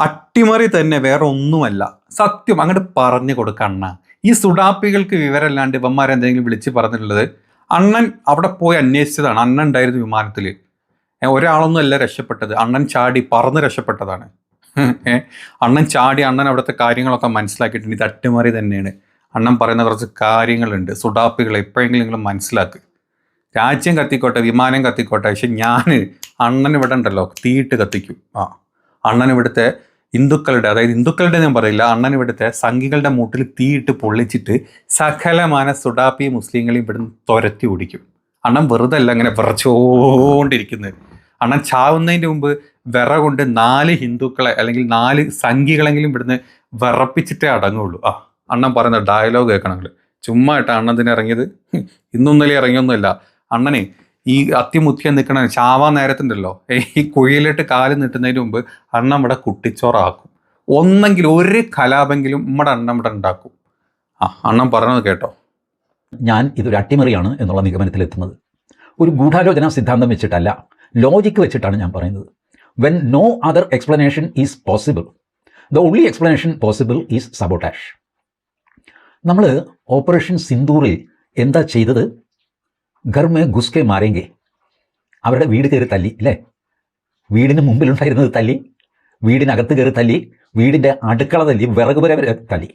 അട്ടിമറി തന്നെ വേറെ ഒന്നുമല്ല സത്യം അങ്ങോട്ട് പറഞ്ഞു കൊടുക്ക അണ്ണ. ഈ സുഡാപ്പികൾക്ക് വിവരമല്ലാണ്ട് ഇവന്മാരെന്തെങ്കിലും വിളിച്ച് പറഞ്ഞിട്ടുള്ളത് അണ്ണൻ അവിടെ പോയി അന്വേഷിച്ചതാണ്. അണ്ണൻ ഉണ്ടായിരുന്നു വിമാനത്തിൽ ഒരാളൊന്നും അല്ല രക്ഷപ്പെട്ടത്. അണ്ണൻ ചാടി പറന്ന് രക്ഷപ്പെട്ടതാണ്. അണ്ണൻ ചാടി അണ്ണൻ അവിടുത്തെ കാര്യങ്ങളൊക്കെ മനസ്സിലാക്കിയിട്ടുണ്ട്. ഇത് അട്ടിമറി തന്നെയാണ്. അണ്ണൻ പറയുന്ന കുറച്ച് കാര്യങ്ങളുണ്ട്. സുഡാപ്പികൾ എപ്പോഴെങ്കിലും നിങ്ങൾ മനസ്സിലാക്ക്. രാജ്യം കത്തിക്കോട്ടെ വിമാനം കത്തിക്കോട്ടെ. പക്ഷെ ഞാൻ അണ്ണൻ ഇവിടെ ഉണ്ടല്ലോ. തീയിട്ട് കത്തിക്കും. ആ. അണ്ണൻ ഇവിടുത്തെ ഹിന്ദുക്കളുടെ അതായത് ഹിന്ദുക്കളുടെ ഞാൻ പറയില്ല അണ്ണൻ ഇവിടുത്തെ സംഘികളുടെ മൂട്ടിൽ തീയിട്ട് പൊള്ളിച്ചിട്ട് സകലമാന സുഡാപ്പി മുസ്ലിങ്ങളെയും ഇവിടുന്ന് തുരത്തി ഓടിക്കും. അണ്ണൻ വെറുതെ അല്ല അങ്ങനെ വിറച്ചോണ്ടിരിക്കുന്നത്. അണ്ണൻ ചാവുന്നതിന്റെ മുമ്പ് വിറ കൊണ്ട് നാല് ഹിന്ദുക്കളെ അല്ലെങ്കിൽ നാല് സംഘികളെങ്കിലും ഇവിടുന്ന് വിറപ്പിച്ചിട്ടേ അടങ്ങുള്ളൂ. ആ അണ്ണൻ പറയുന്ന ഡയലോഗ് കേൾക്കണമെങ്കിൽ ചുമ്മാ ഇട്ട അണ്ണൻ തന്നെ ഇറങ്ങിയത്? ഇന്നൊന്നലെ ഇറങ്ങിയൊന്നുമില്ല. അണ്ണനെ ഈ അത്തിമുത്തിയാൻ നിൽക്കണ ചാവാൻ നേരത്തുണ്ടല്ലോ. ഈ കുഴിയിലിട്ട് കാൽ നീട്ടുന്നതിന് മുമ്പ് അണ്ണ ഇവിടെ കുട്ടിച്ചോറാക്കും. ഒന്നെങ്കിൽ ഒരു കലാപെങ്കിലും നമ്മുടെ അണ്ണൻ ഇവിടെ ഉണ്ടാക്കും. ആ അണ്ണൻ പറഞ്ഞത് കേട്ടോ. ഞാൻ ഇതൊരു അട്ടിമറിയാണ് എന്നുള്ള നിഗമനത്തിലെത്തുന്നത് ഒരു ഗൂഢാലോചന സിദ്ധാന്തം വെച്ചിട്ടല്ല ലോജിക്ക് വെച്ചിട്ടാണ് ഞാൻ പറയുന്നത്. When no other explanation is possible the only explanation possible is sabotage നമ്മൾ ഓപ്പറേഷൻ സിന്ദൂറിൽ എന്താ ചെയ്തത്? ഗർമേ ഗുസ്കെ മാരെങ്കെ അവരുടെ വീട് കയറി തല്ലി അല്ലേ? വീടിന് മുമ്പിലുണ്ടായിരുന്നത് തല്ലി വീടിനകത്ത് കയറി തല്ലി വീടിന്റെ അടുക്കള തല്ലി വിറക് വരെ വരെ തല്ലി.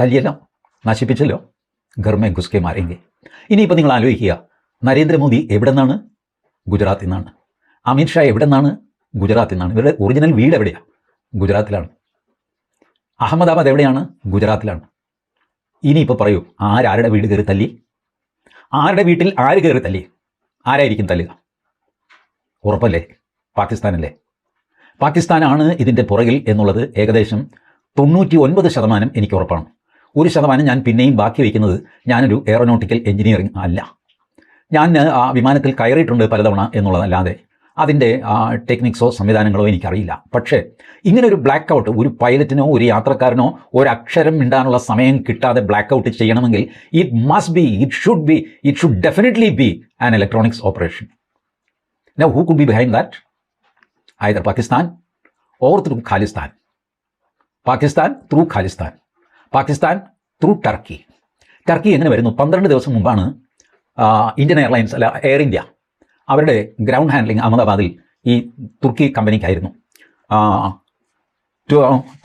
തല്ലിയല്ലോ നശിപ്പിച്ചല്ലോ. ഗർമേ ഗുസ്കെ മാരെങ്കെ ഇനിയിപ്പോൾ നിങ്ങൾ ആലോചിക്കുക നരേന്ദ്രമോദി എവിടെ നിന്നാണ് ഗുജറാത്തിൽ നിന്നാണ് അമിത്ഷാ എവിടെ നിന്നാണ് ഗുജറാത്തിൽ നിന്നാണ് ഇവരുടെ ഒറിജിനൽ വീട് എവിടെയാണ് ഗുജറാത്തിലാണ്. അഹമ്മദാബാദ് എവിടെയാണ്? ഗുജറാത്തിലാണ്. ഇനിയിപ്പോൾ പറയൂ ആരാരുടെ വീട് കയറി തല്ലി? ആരുടെ വീട്ടിൽ ആര് കയറി തല്ലി? ആരായിരിക്കും തല്ലുക? ഉറപ്പല്ലേ? പാകിസ്ഥാനല്ലേ? പാകിസ്ഥാനാണ് ഇതിന്റെ പുറകിൽ എന്നുള്ളത് ഏകദേശം തൊണ്ണൂറ്റി ഒൻപത് ശതമാനം എനിക്ക് ഉറപ്പാണ്. ഒരു ശതമാനം ഞാൻ പിന്നെയും ബാക്കി വയ്ക്കുന്നത് ഞാനൊരു എയറോനോട്ടിക്കൽ എഞ്ചിനീയറിംഗ് അല്ല. ഞാൻ ആ വിമാനത്തിൽ കയറിയിട്ടുണ്ട് പലതവണ എന്നുള്ളതല്ലാതെ അതിന്റെ ടെക്നിക്സോ സംവിധാനങ്ങളോ എനിക്കറിയില്ല. പക്ഷേ ഇങ്ങനെ ഒരു ബ്ലാക്ക് ഔട്ട് ഒരു പൈലറ്റിനോ ഒരു യാത്രക്കാരനോ ഒരക്ഷരം മിണ്ടാനുള്ള സമയം കിട്ടാതെ ബ്ലാക്ക് ഔട്ട് ചെയ്യണമെങ്കിൽ it must be it should be it should definitely be an electronics operation now who could be behind that either Pakistan or through Khalistan. Pakistan through Khalistan Pakistan through Turkey Turkey എങ്ങനെ വരുന്നു? പന്ത്രണ്ട് ദിവസം മുമ്പാണ് Indian airlines അല്ല air India അവരുടെ ground handling അഹമ്മദാബാദിൽ ഈ തുർക്കി കമ്പനിക്കായിരുന്നു.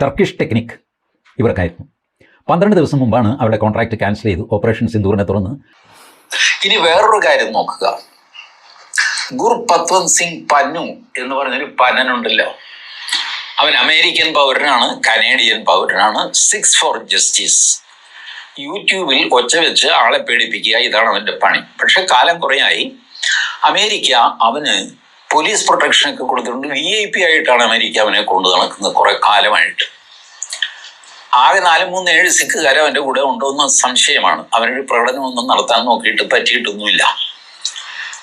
Turkish technique ഇവർക്കായിരുന്നു പന്ത്രണ്ട് ദിവസം മുമ്പാണ് അവരുടെ കോൺട്രാക്ട് ക്യാൻസൽ ചെയ്തു ഓപ്പറേഷൻ സിന്ദൂറിനെ തുടർന്ന് ഇനി വേറൊരു കാര്യം നോക്കുക. ഗുർപത്വന്ത് സിംഗ് പന്നു എന്ന് പറഞ്ഞൊരു പനനുണ്ടല്ലോ അവൻ അമേരിക്കൻ പൗരനാണ് കനേഡിയൻ പൗരനാണ് സിക്സ് ഫോർ ജസ്റ്റിസ് യൂട്യൂബിൽ ഒച്ച വെച്ച് ആളെ പേടിപ്പിക്കുക ഇതാണ് അവന്റെ പണി. പക്ഷെ കാലം കുറയായി. അമേരിക്ക അവന് പോലീസ് പ്രൊട്ടക്ഷൻ ഒക്കെ കൊടുത്തിട്ടുണ്ട്. വി ഐ പി ആയിട്ടാണ് അമേരിക്ക അവനെ കൊണ്ടു നടക്കുന്നത് കുറെ കാലമായിട്ട്. ആകെ നാല് മൂന്ന് ഏഴ് സിഖുകാർ അവന്റെ കൂടെ ഉണ്ടോ എന്ന് സംശയമാണ്. അവനൊരു പ്രകടനമൊന്നും നടത്താൻ നോക്കിയിട്ട് പറ്റിയിട്ടൊന്നുമില്ല.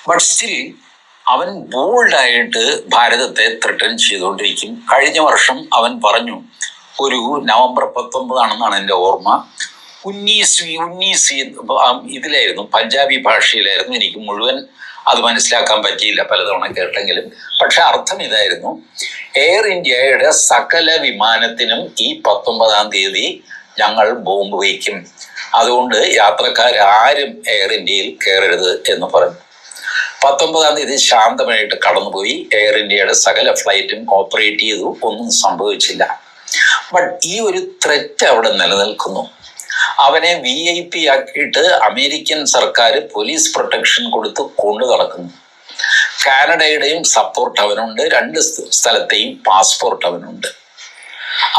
ബട്ട് സ്റ്റിൽ അവൻ ബോൾഡായിട്ട് ഭാരതത്തെ ത്രിട്ടൻ ചെയ്തുകൊണ്ടിരിക്കും കഴിഞ്ഞ വർഷം അവൻ പറഞ്ഞു ഒരു നവംബർ പത്തൊമ്പതാണെന്നാണ് എന്റെ ഓർമ്മ. ഉന്നീസ് ഉന്നീസ് ഇതിലായിരുന്നു പഞ്ചാബി ഭാഷയിലായിരുന്നു എനിക്ക് മുഴുവൻ അത് മനസ്സിലാക്കാൻ പറ്റിയില്ല പലതവണ കേട്ടെങ്കിലും. പക്ഷെ അർത്ഥം ഇതായിരുന്നു. എയർ ഇന്ത്യയുടെ സകല വിമാനത്തിനും ഈ പത്തൊമ്പതാം തീയതി ഞങ്ങൾ ബോംബ് വയ്ക്കും. അതുകൊണ്ട് യാത്രക്കാർ ആരും എയർ ഇന്ത്യയിൽ കയറരുത് എന്ന് പറഞ്ഞു. പത്തൊമ്പതാം തീയതി ശാന്തമായിട്ട് കടന്നുപോയി. എയർ ഇന്ത്യയുടെ സകല ഫ്ലൈറ്റും ഓപ്പറേറ്റ് ചെയ്തു. ഒന്നും സംഭവിച്ചില്ല. ബട്ട് ഈ ഒരു ത്രെറ്റ് അവിടെ നിലനിൽക്കുന്നു. അവനെ വി ഐ പി ആക്കിയിട്ട് അമേരിക്കൻ സർക്കാർ പോലീസ് പ്രൊട്ടക്ഷൻ കൊടുത്ത് കൊണ്ടു നടക്കുന്നു കാനഡയുടെയും സപ്പോർട്ട് അവനുണ്ട്. രണ്ട് സ്ഥലത്തെയും പാസ്പോർട്ട് അവനുണ്ട്.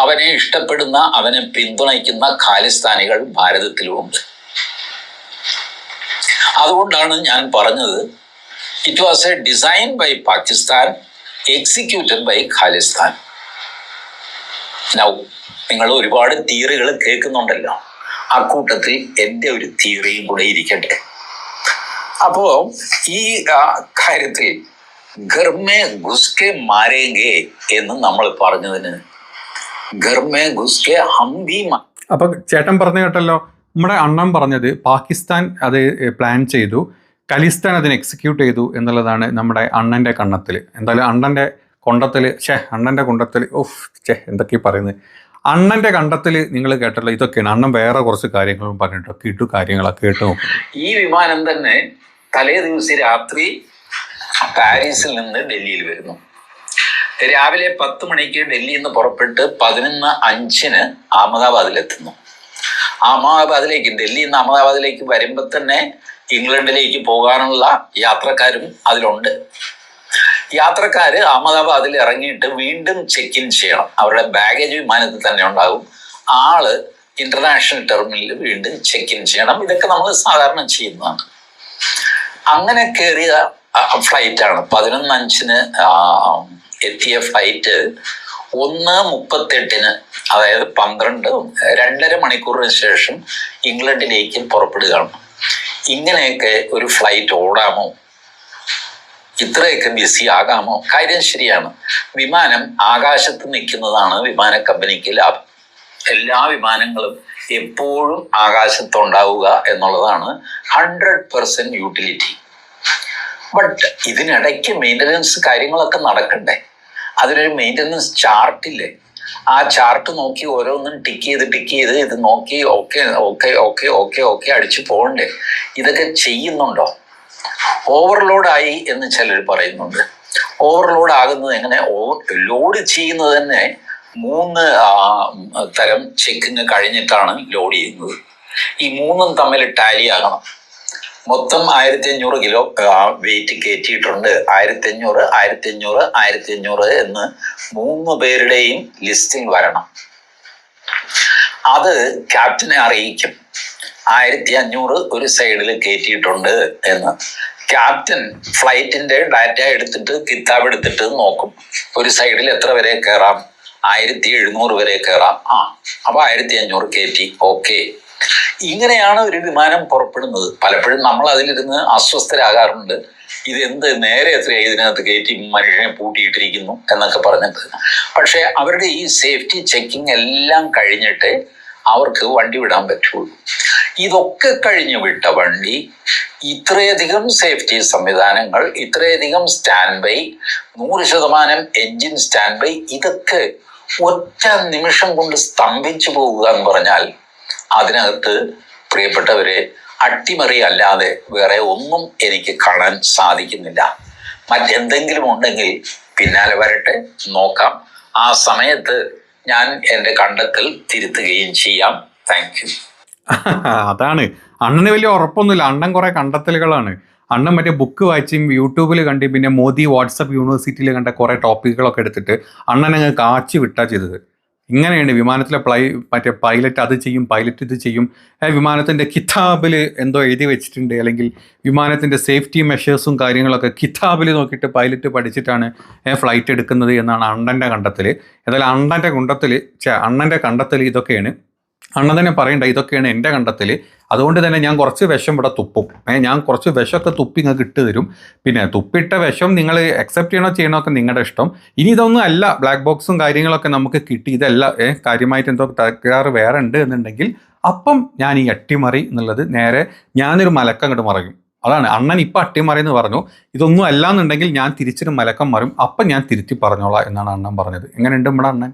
അവനെ ഇഷ്ടപ്പെടുന്ന അവനെ പിന്തുണയ്ക്കുന്ന ഖാലിസ്ഥാനികൾ ഭാരതത്തിലുമുണ്ട്. അതുകൊണ്ടാണ് ഞാൻ പറഞ്ഞത് it was a design by Pakistan executed by Khalistan. Now നിങ്ങൾ ഒരുപാട് തിയറികൾ കേൾക്കുന്നുണ്ടല്ലോ. ആ കൂട്ടത്തിൽ എന്റെ ഒരു തിയറിയും കൂടെ ഇരിക്കട്ടെ. അപ്പോ ഈ കാര്യത്തിൽ ഗർമേ ഗുസ്കെ മാരേങ്കെ എന്ന് നമ്മൾ പറഞ്ഞതിന് ഗർമേ ഗുസ്കെ ഹംബി അപ്പൊ ചേട്ടൻ പറഞ്ഞു കേട്ടല്ലോ നമ്മുടെ അണ്ണൻ പറഞ്ഞത് പാകിസ്ഥാൻ അത് പ്ലാൻ ചെയ്തു ഖലിസ്ഥാൻ അതിനെ എക്സിക്യൂട്ട് ചെയ്തു എന്നുള്ളതാണ് നമ്മുടെ അണ്ണന്റെ കണ്ണത്തിൽ എന്തായാലും അണ്ണന്റെ കൊണ്ടത്തിൽ ഛേ അണ്ണന്റെ കൊണ്ടത്തിൽ ഓഫ് ഛേ എന്തൊക്കെയാ പറയുന്നത്. അണ്ണന്റെ കണ്ടത്തിൽ നിങ്ങൾ കേട്ടല്ലോ ഇതൊക്കെയാണ്. അണ്ണൻ വേറെ കുറച്ച് കാര്യങ്ങളും പറഞ്ഞിട്ടോ കേട്ടു കാര്യങ്ങളൊക്കെ കേട്ടു ഈ വിമാനം തന്നെ തലേ ദിവസം രാത്രി പാരീസിൽ നിന്ന് ഡൽഹിയിൽ വരുന്നു. രാവിലെ പത്ത് മണിക്ക് ഡൽഹിയിൽ നിന്ന് പുറപ്പെട്ട് പതിനൊന്ന് അഞ്ചിന് അഹമ്മദാബാദിലെത്തുന്നു. അഹമ്മദാബാദിലേക്ക് ഡൽഹിയിൽ നിന്ന് അഹമ്മദാബാദിലേക്ക് വരുമ്പോൾ തന്നെ ഇംഗ്ലണ്ടിലേക്ക് പോകാനുള്ള യാത്രക്കാരും അതിലുണ്ട്. യാത്രക്കാര് അഹമ്മദാബാദിൽ ഇറങ്ങിയിട്ട് വീണ്ടും ചെക്ക് ഇൻ ചെയ്യണം. അവരുടെ ബാഗേജ് വിമാനത്തിൽ തന്നെ ഉണ്ടാകും. ആൾ ഇന്റർനാഷണൽ ടെർമിനലിൽ വീണ്ടും ചെക്ക് ഇൻ ചെയ്യണം. ഇതൊക്കെ നമ്മൾ സാധാരണ ചെയ്യുന്നതാണ്. അങ്ങനെ കയറിയ ഫ്ലൈറ്റ് ആണ്. പതിനൊന്ന് അഞ്ചിന് എത്തിയ ഫ്ലൈറ്റ് ഒന്ന് മുപ്പത്തെട്ടിന് അതായത് പന്ത്രണ്ട് രണ്ടര മണിക്കൂറിന് ശേഷം ഇംഗ്ലണ്ടിലേക്ക് പുറപ്പെടുകയാണ്. ഇങ്ങനെയൊക്കെ ഒരു ഫ്ലൈറ്റ് ഓടാമോ? ഇത്രയൊക്കെ ബിസി ആകാമോ? കാര്യം ശരിയാണ്. വിമാനം ആകാശത്ത് നിൽക്കുന്നതാണ് വിമാന കമ്പനിക്ക് ലാഭം. എല്ലാ വിമാനങ്ങളും എപ്പോഴും ആകാശത്തുണ്ടാവുക എന്നുള്ളതാണ് ഹൺഡ്രഡ് പെർസെന്റ് യൂട്ടിലിറ്റി ബട്ട് ഇതിനിടയ്ക്ക് മെയിന്റനൻസ് കാര്യങ്ങളൊക്കെ നടക്കണ്ടേ? അതിനൊരു മെയിന്റനൻസ് ചാർട്ടില്ലേ ആ ചാർട്ട് നോക്കി ഓരോന്നും ടിക്ക് ചെയ്ത് ടിക്ക് ചെയ്ത് ഇത് നോക്കി okay okay okay okay okay അടിച്ചു പോകണ്ടേ? ഇതൊക്കെ ചെയ്യുന്നുണ്ടോ? ഓവർലോഡ് ആയി എന്ന് ചിലർ പറയുന്നുണ്ട്. ഓവർലോഡ് ആകുന്നത് എങ്ങനെ? ഓവർ ലോഡ് ചെയ്യുന്നത് തന്നെ മൂന്ന് തരം ചെക്കിങ് കഴിഞ്ഞിട്ടാണ് ലോഡ് ചെയ്യുന്നത്. ഈ മൂന്നും തമ്മിൽ ടാലി ആകണം. മൊത്തം ആയിരത്തി അഞ്ഞൂറ് കിലോ വെയിറ്റ് കയറ്റിയിട്ടുണ്ട് ആയിരത്തി അഞ്ഞൂറ് ആയിരത്തി അഞ്ഞൂറ് ആയിരത്തി അഞ്ഞൂറ് എന്ന് മൂന്ന് പേരുടെയും ലിസ്റ്റിൽ വരണം. അത് ക്യാപ്റ്റനെ അറിയിക്കും. ആയിരത്തി അഞ്ഞൂറ് ഒരു സൈഡിൽ കയറ്റിയിട്ടുണ്ട് എന്ന്. ക്യാപ്റ്റൻ ഫ്ലൈറ്റിന്റെ ഡാറ്റ എടുത്തിട്ട് കിതാബ് എടുത്തിട്ട് നോക്കും. ഒരു സൈഡിൽ എത്ര വരെ കയറാം ആയിരത്തി എഴുന്നൂറ് വരെ കയറാം ആ അപ്പൊ ആയിരത്തി അഞ്ഞൂറ് കയറ്റി ഓക്കെ. ഇങ്ങനെയാണ് ഒരു വിമാനം പുറപ്പെടുന്നത്. പലപ്പോഴും നമ്മൾ അതിലിരുന്ന് അസ്വസ്ഥരാകാറുണ്ട്. ഇതെന്ത് നേരെ എത്രയായി ഇതിനകത്ത് കയറ്റി മനുഷ്യനെ പൂട്ടിയിട്ടിരിക്കുന്നു എന്നൊക്കെ പറഞ്ഞിട്ട്. പക്ഷെ അവരുടെ ഈ സേഫ്റ്റി ചെക്കിങ് എല്ലാം കഴിഞ്ഞിട്ട് അവർക്ക് വണ്ടി വിടാൻ പറ്റുള്ളൂ. ഇതൊക്കെ കഴിഞ്ഞ് വിട്ട വണ്ടി ഇത്രയധികം സേഫ്റ്റി സംവിധാനങ്ങൾ ഇത്രയധികം സ്റ്റാൻഡ് ബൈ നൂറ് ശതമാനം എൻജിൻ സ്റ്റാൻഡ് ബൈ ഇതൊക്കെ ഒറ്റ നിമിഷം കൊണ്ട് സ്തംഭിച്ചു പോകുക എന്ന് പറഞ്ഞാൽ അതിനകത്ത് പ്രിയപ്പെട്ടവരെ അട്ടിമറി അല്ലാതെ വേറെ ഒന്നും എനിക്ക് കാണാൻ സാധിക്കുന്നില്ല. മറ്റെന്തെങ്കിലും ഉണ്ടെങ്കിൽ പിന്നാലെ വരട്ടെ നോക്കാം. ആ സമയത്ത് ഞാൻ എന്റെ കണ്ടെത്തൽ തിരുത്തുകയും ചെയ്യാം. താങ്ക് അതാണ്. അണ്ണന് വലിയ ഉറപ്പൊന്നുമില്ല. അണ്ണൻ കുറെ കണ്ടെത്തലുകളാണ്. അണ്ണൻ മറ്റേ ബുക്ക് വായിച്ചും യൂട്യൂബിൽ കണ്ടും പിന്നെ മോദി വാട്സപ്പ് യൂണിവേഴ്സിറ്റിയിൽ കണ്ട കുറെ ടോപ്പിക്കുകളൊക്കെ എടുത്തിട്ട് അണ്ണൻ അങ്ങ് കാച്ചി വിട്ടാ ചെയ്തത്. ഇങ്ങനെയാണ് വിമാനത്തിലെ പ്ലൈ മറ്റേ പൈലറ്റ് അത് ചെയ്യും പൈലറ്റ് ഇത് ചെയ്യും. വിമാനത്തിന്റെ കിതാബിൽ എന്തോ എഴുതി വെച്ചിട്ടുണ്ട്. അല്ലെങ്കിൽ വിമാനത്തിന്റെ സേഫ്റ്റി മെഷേഴ്സും കാര്യങ്ങളൊക്കെ കിതാബിൽ നോക്കിയിട്ട് പൈലറ്റ് പഠിച്ചിട്ടാണ് ഫ്ലൈറ്റ് എടുക്കുന്നത് എന്നാണ് അണ്ണന്റെ കണ്ടെത്തൽ ഏതായാലും അണ്ണന്റെ കുണ്ടത്തിൽ അണ്ണന്റെ കണ്ടെത്തൽ ഇതൊക്കെയാണ്. അണ്ണൻ തന്നെ പറയണ്ട ഇതൊക്കെയാണ് എന്റെ കണ്ടെത്തൽ അതുകൊണ്ട് തന്നെ ഞാൻ കുറച്ച് വിഷം ഇവിടെ തുപ്പും. ഞാൻ കുറച്ച് വിഷമൊക്കെ തുപ്പി നിങ്ങൾക്ക് ഇട്ട് തരും. പിന്നെ തുപ്പിട്ട വിഷം നിങ്ങൾ അക്സെപ്റ്റ് ചെയ്യണോ ചെയ്യണോ ഒക്കെ നിങ്ങളുടെ ഇഷ്ടം. ഇനി ഇതൊന്നും അല്ല ബ്ലാക്ക് ബോക്സും കാര്യങ്ങളൊക്കെ നമുക്ക് കിട്ടി. ഇതല്ല കാര്യമായിട്ട് എന്തോ തകരാറ് വേറെ ഉണ്ട് എന്നുണ്ടെങ്കിൽ അപ്പം ഞാൻ ഈ അട്ടിമറി എന്നുള്ളത് നേരെ ഞാനൊരു മലക്കം അങ്ങോട്ട് മറയും. അതാണ്. അണ്ണൻ ഇപ്പം അട്ടിമറി എന്ന് പറഞ്ഞു. ഇതൊന്നും അല്ല എന്നുണ്ടെങ്കിൽ ഞാൻ തിരിച്ചൊരു മലക്കം മറും അപ്പം ഞാൻ തിരുത്തി പറഞ്ഞോളാം എന്നാണ് അണ്ണൻ പറഞ്ഞത്. എങ്ങനെയുണ്ട് നമ്മുടെ അണ്ണൻ?